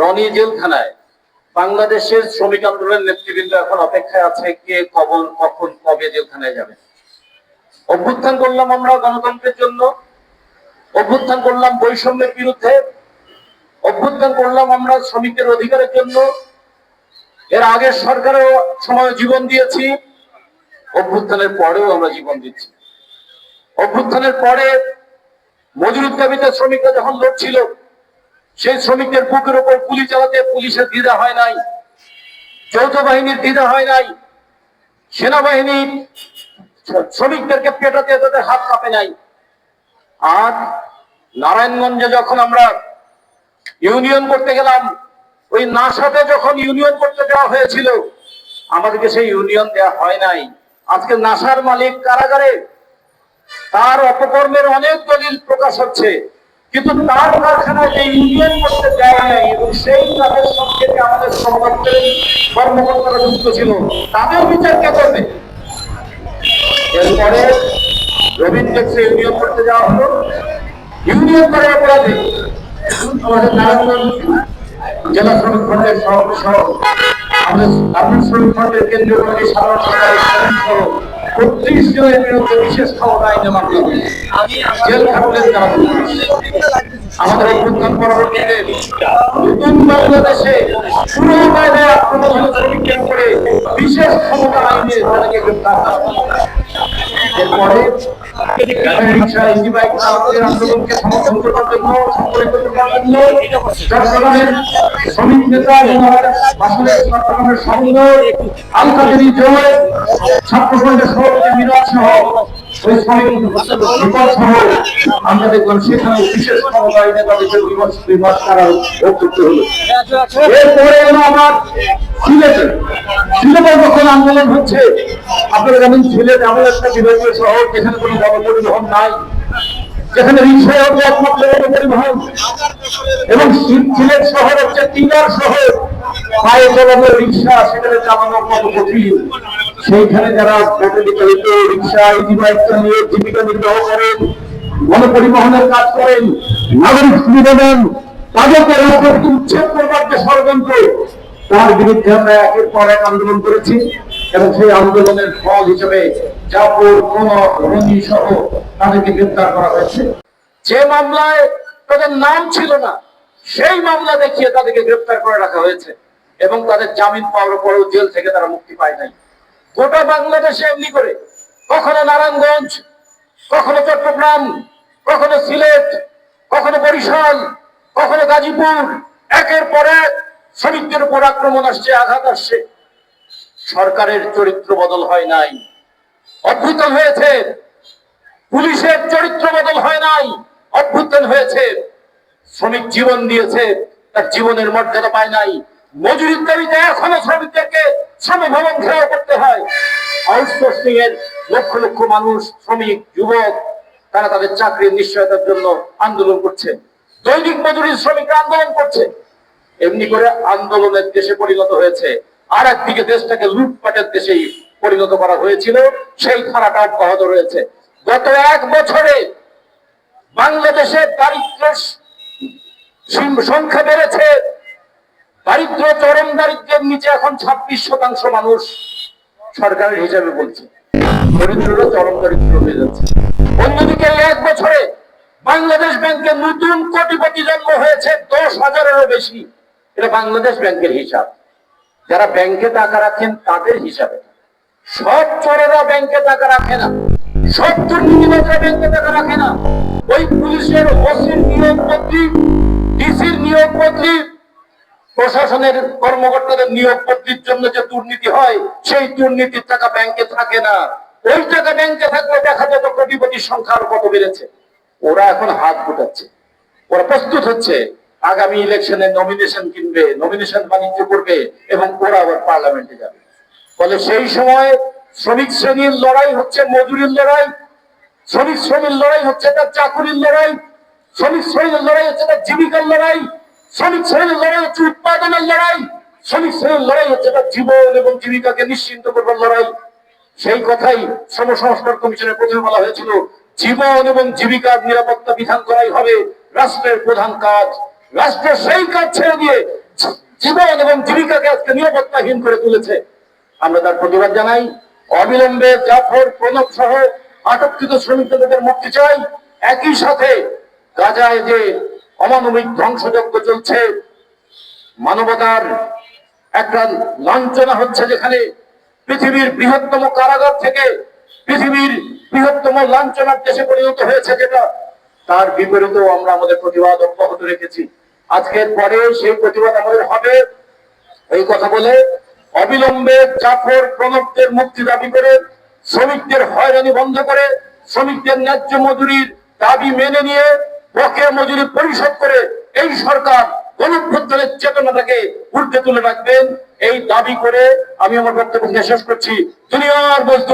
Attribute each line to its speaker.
Speaker 1: রনি জেলখানায় বাংলাদেশের শ্রমিক আন্দোলনের নেতৃবৃন্দ এখন অপেক্ষায় আছে কে কখন কখন, কবে জেলখানায় যাবে। অভ্যুত্থান করলাম আমরা গণতন্ত্রের জন্য, অভ্যুত্থান করলাম বৈষম্যের বিরুদ্ধে, অভ্যুত্থান করলাম আমরা শ্রমিকের অধিকারের জন্য, এর আগের সরকারেও সময় জীবন দিয়েছি, অভ্যুত্থানের পরেও আমরা জীবন দিচ্ছি। অভ্যুত্থানের পরে মজুরির দাবিতে শ্রমিকরা যখন লড়ছিল সেই শ্রমিকদের বুকের উপর গুলি চালাতে পুলিশের দ্বিধা হয় নাই, যৌথ বাহিনীর দ্বিধা হয় নাই সেনাবাহিনী শ্রমিকদেরকে পেটাতে তাদের হাত কাঁপে নাই। আর নারায়ণগঞ্জে যখন আমরা ইউনিয়ন করতে গেলাম, ওই নাসাতে যখন ইউনিয়ন করতে দেওয়া হয়েছিল, আমাদেরকে সেই ইউনিয়ন দেওয়া হয় নাই। আজকে নাসার মালিক কারাগারে, তার অপকর্মের অনেক দলিল প্রকাশ হচ্ছে। কিন্তু তার কারখানায় যে ইউনিয়ন করতে দেওয়া নাই এবং সেই তাদের সঙ্গে আমাদের সংগঠনের কর্মকর্তারা যুক্ত ছিল, তাদের বিচার কে করবে? এরপরে রবীন্দ্রকে ইউনিয়ন করতে যাওয়া হলো। ইউনিয়ন করার অপরাধে। আমাদের নারায়ণগঞ্জ জেলা শ্রমিক ফন্ডের সহ আমাদের গার্মেন্টস শ্রমিক ফন্ডের কেন্দ্রীয় কমিটির সাধারণ সহ বত্রিশ জনের বিরুদ্ধে বিশেষ ক্ষমতা আইনে মামলা। জেল খাটলেন তারা আমাদের অভ্যুত্থান পরবর্তীতে নতুন বাংলাদেশে পুরো কায়দায় আক্রমণ শ্রমিকদের উপরে বিশেষ ক্ষমতা আইনে তাদেরকে গ্রেপ্তার করা এরপরে আন্দোলনকে সমর্থন করার জন্য চট্টগ্রামের শ্রমিক নেতা এবং আমাদের আসলে চট্টগ্রামের সংঘ আলকাদেরি জয় ছাত্র আন্দোলন হচ্ছে, আপনারা জানেন সিলেট এমন একটা বিভাগীয় শহর যেখানে কোনো গণপরিবহন নাই, যেখানে হচ্ছে একমাত্র গণপরিবহন এবং সিলেট শহর হচ্ছে টিলার শহর। সেইখানে যারা রিক্সা জীবিকা নির্বাহ করেন, গণপরিবহনের কাজ করেন, নাগরিক উচ্ছেদ করবার যে ষড়যন্ত্র, তার বিরুদ্ধে আমরা একের পর এক আন্দোলন করেছি এবং সেই আন্দোলনের ফল হিসেবে জাপুর সহ তাদেরকে গ্রেপ্তার করা হয়েছে। যে মামলায় তাদের নাম ছিল না, সেই মামলা দেখিয়ে তাদেরকে গ্রেপ্তার করে রাখা হয়েছে। এবং তাদের জামিন পাওয়ার পরেও জেল থেকে তারা মুক্তি পায় নাই। গোটা বাংলাদেশে এমনি করে। কখনো নারায়ণগঞ্জ, কখনো চট্টগ্রাম, কখনো সিলেট, কখনো বরিশাল, কখনো গাজীপুর। একের পর শ্রমিকদের উপর আক্রমণ আসছে, আঘাত আসছে। সরকারের চরিত্র বদল হয় নাই। অভ্যুত্থান হয়েছে। পুলিশের চরিত্র বদল হয় নাই। অভ্যুত্থান হয়েছে। শ্রমিক জীবন দিয়েছে, তার জীবনের মর্যাদা পায় নাই। মজুরির দাবিতে এখনও শ্রমিকদেরকে শ্রম ভবন ঘেরাও করতে হয়। আউটসোর্সিং এর লক্ষ লক্ষ মানুষ, শ্রমিক, যুবক, তারা তাদের চাকরির নিশ্চয়তার জন্য আন্দোলন করছে। দৈনিক মজুরি শ্রমিকরা আন্দোলন করছে। এমনি করে আন্দোলনের দেশে পরিণত হয়েছে। আর একদিকে দেশটাকে লুটপাটের দেশেই পরিণত করা হয়েছিল। সেই ধারাটা অব্যাহত রয়েছে। গত এক বছরে বাংলাদেশে দারিদ্রের সংখ্যা বেড়েছে। দারিদ্র, চরম দারিদ্রের নিচে এখন ছাব্বিশ শতাংশ মানুষ সরকারের হিসাবে বলছে। দরিদ্ররা চরম দরিদ্র হয়ে যাচ্ছে। অন্যদিকে এক বছরে বাংলাদেশ ব্যাংকে নতুন কোটিপতি জন্ম হয়েছে, দশ হাজারেরও বেশি। এটা বাংলাদেশ ব্যাংকের হিসাব। যারা ব্যাংকে টাকা রাখেন, তাদের হিসাবে। সব চোরেরা ব্যাংকে টাকা রাখে না। সব দুর্নীতিবাজরা ব্যাংকে টাকা রাখে না। ওই পুলিশের ওসির নিয়োগ প্রশাসনের কর্মকর্তাদের নিয়োগ পত্রির জন্য যে দুর্নীতি হয়, সেই দুর্নীতির টাকা ব্যাংকে থাকে না। ওই টাকা ব্যাংকে থাকলে দেখা যেত কোটিপতির সংখ্যা আরও কত বেড়েছে। ওরা এখন হাত গুটাচ্ছে। ওরা প্রস্তুত হচ্ছে। আগামী ইলেকশনে নমিনেশন কিনবে নমিনেশন বাণিজ্য করবে এবং ওরা আবার পার্লামেন্টে যাবে। ফলে সেই সময় শ্রমিক শ্রেণির লড়াই হচ্ছে মজুরির লড়াই, শ্রমিক শ্রেণির লড়াই হচ্ছে তার চাকুরির লড়াই, শ্রমিক শ্রেণির লড়াই হচ্ছে তার জীবিকার লড়াই, শ্রমিক শ্রেণির লড়াই হচ্ছে উৎপাদনের লড়াই। শ্রমিক শ্রেণির লড়াই হচ্ছে তার জীবন এবং জীবিকাকে নিশ্চিন্ত করবার লড়াই। সেই কথাই শ্রম সংস্কার কমিশনের প্রথমে বলা হয়েছিল, জীবন এবং জীবিকার নিরাপত্তা বিধান করাই হবে রাষ্ট্রের প্রধান কাজ। রাষ্ট্র সেই কাজ ছেড়ে দিয়ে জীবন এবং জীবিকাকে আজকে নিরাপত্তাহীন করে তুলেছে। আমরা তার প্রতিবাদ জানাই। অবিলম্বে জাফর প্রণব সহ আটককৃত শ্রমিকদের মুক্তি চাই। একই সাথে গাজায় যে অমানবিক ধ্বংসযজ্ঞ চলছে মানবতার একটা লাঞ্ছনা হচ্ছে যেখানে পৃথিবীর বৃহত্তম কারাগার থেকে পৃথিবীর বৃহত্তম লাঞ্ছনার দেশে পরিণত হয়েছে যেটা, তার বিপরীতেও আমরা আমাদের প্রতিবাদ অব্যাহত রেখেছি। আজকের পরে সেই প্রতিবাদ আমাদের হবে। এই কথা বলে অবিলম্বে জাফর প্রণবদের মুক্তি দাবি করে শ্রমিকদের হয়রানি বন্ধ করে শ্রমিকদের ন্যায্য মজুরির দাবি মেনে নিয়ে বকেয়া মজুরি পরিশোধ করে এই সরকার গণভ্যুত্থানের চেতনাটাকে উল্টে তুলে রাখবেন। এই দাবি করে আমি আমার বক্তব্য শেষ করছি। দুনিয়ার বস্তু।